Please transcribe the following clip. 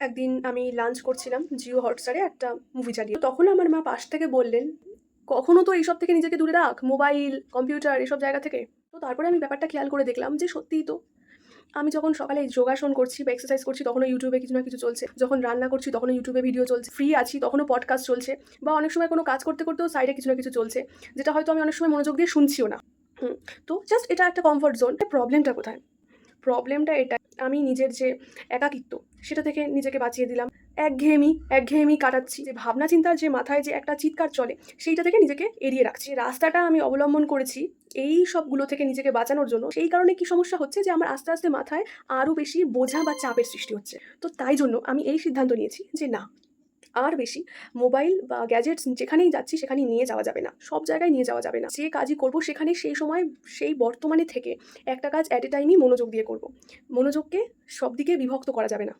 একদিন আমি লাঞ্চ করছিলাম জিও হটস্টারে একটা মুভি চালিয়ে। তখন আমার মা পাশ থেকে বললেন, কখনো তো এইসব থেকে নিজেকে দূরে রাখ মোবাইল কম্পিউটার এসব জায়গা থেকে। তো তারপরে আমি ব্যাপারটা খেয়াল করে দেখলাম যে সত্যিই তো, আমি যখন সকালে যোগাসন করছি বা এক্সারসাইজ করছি, তখনও ইউটিউবে কিছু না কিছু চলছে। যখন রান্না করছি, তখনও ইউটিউবে ভিডিও চলছে। ফ্রি আছি, তখনও পডকাস্ট চলছে। বা অনেক সময় কোনো কাজ করতে করতেও সাইডে কিছু না কিছু চলছে, যেটা হয়তো আমি অনেক সময় মনোযোগ দিয়ে শুনছিও না। তো জাস্ট এটা একটা কমফর্ট জোন প্রবলেমটা কোথায়? প্রবলেমটা এটা, আমি নিজের যে একাকিত্ব, সেটা থেকে নিজেকে বাঁচিয়ে দিলাম। একঘেয়েমি একঘেয়েমি কাটাচ্ছি। যে ভাবনা চিন্তার যে মাথায় যে একটা চিৎকার চলে, সেইটা থেকে নিজেকে এড়িয়ে রাখছি। রাস্তাটা আমি অবলম্বন করেছি, এই সবগুলো থেকে নিজেকে বাঁচানোর জন্য, সেই কারণে কি সমস্যা হচ্ছে যে আমার আস্তে আস্তে মাথায় আরও বেশি বোঝা বা চাপের সৃষ্টি হচ্ছে। তো তাই জন্য আমি এই সিদ্ধান্ত নিয়েছি যে না আর বেশি। মোবাইল বা গ্যাজেটস যেখানেই যাচ্ছি সেখানেই নিয়ে যাওয়া যাবে না। সব জায়গায় নিয়ে যাওয়া যাবে না। যে কাজই করব সেখানে সেই সময়, সেই বর্তমানে থেকে একটা কাজ অ্যাট এ টাইমই মনোযোগ দিয়ে করব। মনোযোগকে সব দিকে বিভক্ত করা যাবে না।